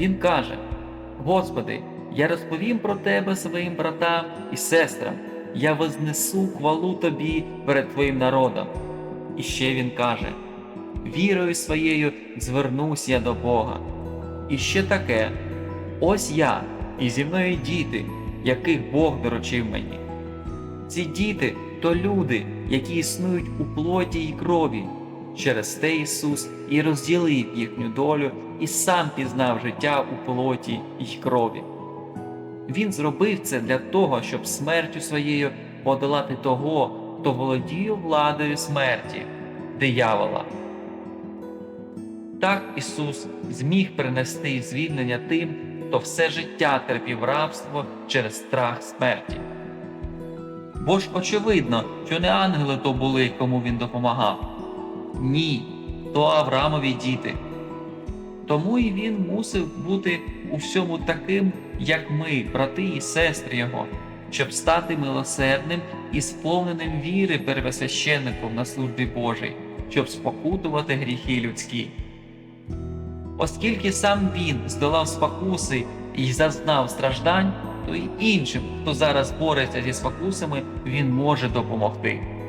Він каже: Господи, я розповім про Тебе своїм братам і сестрам, я вознесу хвалу Тобі перед Твоїм народом. І ще він каже: Вірою своєю звернусь я до Бога. І ще таке: ось я, і зі мною діти, яких Бог доручив мені. Ці діти то люди, які існують у плоті і крові. Через те Ісус і розділив їхню долю і сам пізнав життя у плоті й крові. Він зробив це для того, щоб смертю своєю подолати того, хто володіє владою смерті, диявола. Так Ісус зміг принести звільнення тим, хто все життя терпів рабство через страх смерті. Бо ж очевидно, що не ангели то були, кому він допомагав. Ні, то Авраамові діти. Тому і він мусив бути у всьому таким, як ми, брати і сестри його, щоб стати милосердним і сповненим віри первосвященником на службі Божій, щоб спокутувати гріхи людські. Оскільки сам він здолав спокуси і зазнав страждань, то й іншим, хто зараз бореться зі спокусами, він може допомогти.